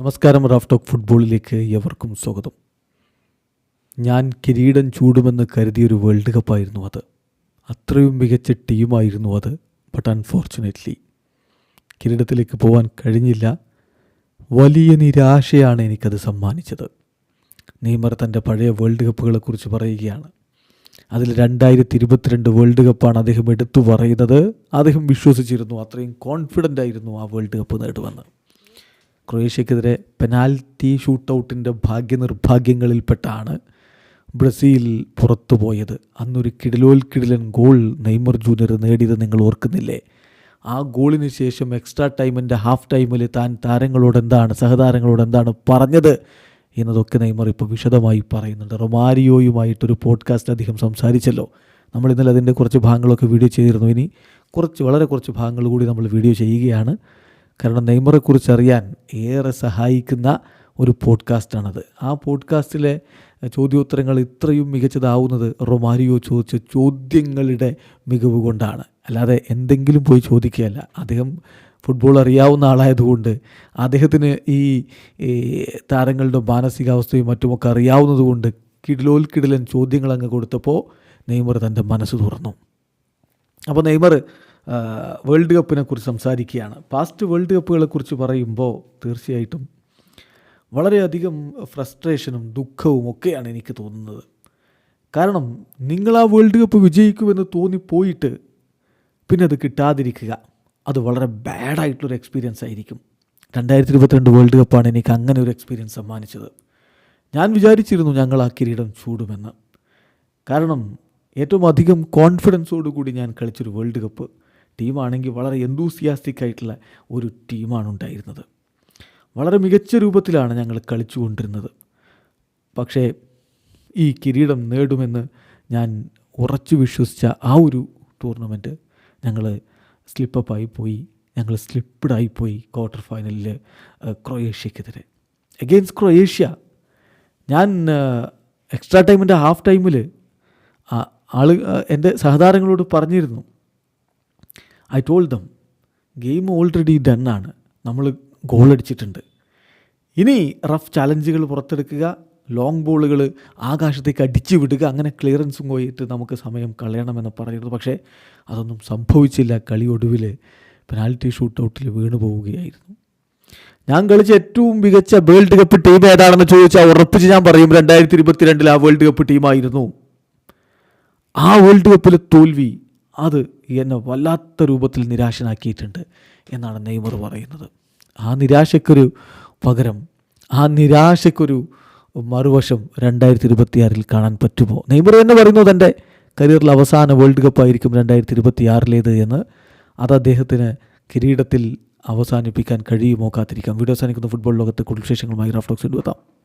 നമസ്കാരം Raf talk ഫുട്ബോളിലേക്ക് എവർക്കും സ്വാഗതം. ഞാൻ കിരീടം ചൂടുമെന്ന് കരുതിയൊരു വേൾഡ് കപ്പായിരുന്നു അത്. അത്രയും മികച്ച ടീമായിരുന്നു അത് ബട്ട് അൺഫോർച്ചുനേറ്റ്ലി കിരീടത്തിലേക്ക് പോകാൻ കഴിഞ്ഞില്ല. വലിയ നിരാശയാണ് എനിക്കത് സമ്മാനിച്ചത്. നെയ്മർ തന്റെ പഴയ വേൾഡ് കപ്പുകളെക്കുറിച്ച് പറയുകയാണ്. അതിൽ രണ്ടായിരത്തി ഇരുപത്തിരണ്ട് വേൾഡ് കപ്പാണ് അദ്ദേഹം എടുത്തു പറയുന്നത്. അദ്ദേഹം വിശ്വസിച്ചിരുന്നു അത്രയും കോൺഫിഡന്റ് ആയിരുന്നു ആ വേൾഡ് കപ്പ് നേടുമെന്ന്. ക്രൊയേഷ്യക്കെതിരെ പെനാൽറ്റി ഷൂട്ടൗട്ടിന്റെ ഭാഗ്യനിർഭാഗ്യങ്ങളിൽപ്പെട്ടാണ് ബ്രസീൽ പുറത്തു പോയത് അന്നൊരു കിടിലോൽക്കിടിലൻ ഗോൾ നെയ്മർ ജൂനിയർ നേടിയത് നിങ്ങൾ ഓർക്കുന്നില്ലേ? ആ ഗോളിന് ശേഷം എക്സ്ട്രാ ടൈമിന്റെ ഹാഫ് ടൈമിൽ താൻ താരങ്ങളോട് എന്താണ് സഹതാരങ്ങളോട് എന്താണ് പറഞ്ഞത് എന്നതൊക്കെ നെയ്മർ ഇപ്പോൾ വിശദമായി പറയുന്നുണ്ട്. റൊമാരിയോയുമായിട്ടൊരു പോഡ്കാസ്റ്റ് അദ്ദേഹം സംസാരിച്ചല്ലോ. നമ്മൾ ഇന്നലെ അതിന്റെ കുറച്ച് ഭാഗങ്ങളൊക്കെ വീഡിയോ ചെയ്തിരുന്നു. ഇനി കുറച്ച് വളരെ കുറച്ച് ഭാഗങ്ങൾ കൂടി നമ്മൾ വീഡിയോ ചെയ്യുകയാണ്. കാരണം നെയ്മറെക്കുറിച്ച് അറിയാൻ ഏറെ സഹായിക്കുന്ന ഒരു പോഡ്കാസ്റ്റാണത്. ആ പോഡ്കാസ്റ്റിലെ ചോദ്യോത്തരങ്ങൾ ഇത്രയും മികച്ചതാവുന്നത് റൊമാരിയോ ചോദിച്ച ചോദ്യങ്ങളുടെ മികവ് കൊണ്ടാണ്. അല്ലാതെ എന്തെങ്കിലും പോയി ചോദിക്കുകയല്ല. അദ്ദേഹം ഫുട്ബോൾ അറിയാവുന്ന ആളായതുകൊണ്ട് അദ്ദേഹത്തിന് ഈ താരങ്ങളുടെ മാനസികാവസ്ഥയും മറ്റുമൊക്കെ അറിയാവുന്നതുകൊണ്ട് കിടിലോൽക്കിടിലൻ ചോദ്യങ്ങൾ അങ്ങ് കൊടുത്തപ്പോൾ നെയ്മർ തന്റെ മനസ്സ് തുറന്നു. അപ്പോൾ നെയ്മർ വേൾഡ് കപ്പിനെ കുറിച്ച് സംസാരിക്കുകയാണ്. പാസ്റ്റ് വേൾഡ് കപ്പുകളെ കുറിച്ച് പറയുമ്പോൾ തീർച്ചയായിട്ടും വളരെയധികം ഫ്രസ്ട്രേഷനും ദുഃഖവും ഒക്കെയാണ് എനിക്ക് തോന്നുന്നത്. കാരണം നിങ്ങൾ ആ വേൾഡ് കപ്പ് വിജയിക്കുമെന്ന് തോന്നിപ്പോയിട്ട് പിന്നെ അത് കിട്ടാതിരിക്കുക. അത് വളരെ ബാഡായിട്ടുള്ളൊരു എക്സ്പീരിയൻസ് ആയിരിക്കും. രണ്ടായിരത്തി ഇരുപത്തിരണ്ട് വേൾഡ് കപ്പാണ് എനിക്ക് അങ്ങനെ ഒരു എക്സ്പീരിയൻസ് സമ്മാനിച്ചത്. ഞാൻ വിചാരിച്ചിരുന്നു ഞങ്ങൾ ആ കിരീടം ചൂടുമെന്ന്. കാരണം ഏറ്റവും അധികം കോൺഫിഡൻസോടു കൂടി ഞാൻ കളിച്ചൊരു വേൾഡ് കപ്പ്. ടീമാണെങ്കിൽ വളരെ എന്തൂസിയാസ്റ്റിക് ആയിട്ടുള്ള ഒരു ടീമാണ് ഉണ്ടായിരുന്നത്. വളരെ മികച്ച രൂപത്തിലാണ് ഞങ്ങൾ കളിച്ചുകൊണ്ടിരുന്നത്. പക്ഷേ ഈ കിരീടം നേടുമെന്ന് ഞാൻ ഉറച്ചു വിശ്വസിച്ച ആ ഒരു ടൂർണമെന്റ് ഞങ്ങൾ സ്ലിപ്പപ്പായി പോയി. ഞങ്ങൾ സ്ലിപ്പിഡായി പോയി ക്വാർട്ടർ ഫൈനലിൽ ക്രൊയേഷ്യക്കെതിരെ. എഗെയിൻസ്റ്റ് ക്രൊയേഷ്യ ഞാൻ എക്സ്ട്രാ ടൈമിന്റെ ഹാഫ് ടൈമിൽ ആൾ എന്റെ സഹതാരങ്ങളോട് പറഞ്ഞിരുന്നു. I told them game already done ആണ്. നമ്മൾ ഗോൾ അടിച്ചിട്ടുണ്ട്. ഇനി റഫ് ചാലഞ്ചുകൾ പുറത്തെടുക്കുക ലോങ് ബോളുകൾ ആകാശത്തേക്ക് അടിച്ചു വിടുക അങ്ങനെ ക്ലിയറൻസും പോയിട്ട് നമുക്ക് സമയം കളയണമെന്ന് പറയുന്നത്. പക്ഷേ അതൊന്നും സംഭവിച്ചില്ല. കളി ഒടുവിൽ പെനാൽറ്റി ഷൂട്ടൗട്ടിൽ വീണു പോവുകയായിരുന്നു. ഞാൻ കളിച്ച ഏറ്റവും മികച്ച വേൾഡ് കപ്പ് ടീം ഏതാണെന്ന് ചോദിച്ചാൽ ഉറപ്പിച്ച് ഞാൻ പറയും രണ്ടായിരത്തി ഇരുപത്തിരണ്ടിൽ ആ വേൾഡ് കപ്പ് ടീമായിരുന്നു ആ വേൾഡ് കപ്പിലെ തോൽവി അത് എന്നെ വല്ലാത്ത രൂപത്തിൽ നിരാശനാക്കിയിട്ടുണ്ട് എന്നാണ് നെയ്മർ പറയുന്നത്. ആ നിരാശയ്ക്കൊരു പകരം ആ നിരാശയ്ക്കൊരു മറുവശം രണ്ടായിരത്തി ഇരുപത്തിയാറിൽ കാണാൻ പറ്റുമോ? നെയ്മർ എന്ന് പറയുന്നു തന്റെ കരിയറിൽ അവസാന വേൾഡ് കപ്പായിരിക്കും രണ്ടായിരത്തി ഇരുപത്തിയാറിലേത് എന്ന് അത് അദ്ദേഹത്തിന് കിരീടത്തിൽ അവസാനിപ്പിക്കാൻ കഴിയുമോ കാത്തിരിക്കാം. വീഡിയോ അവസാനിക്കുന്ന ഫുട്ബോൾ ലോകത്തെ കൂടുതൽ വിശേഷങ്ങളുമായി റാഫ്ലോക്സ് എത്താം.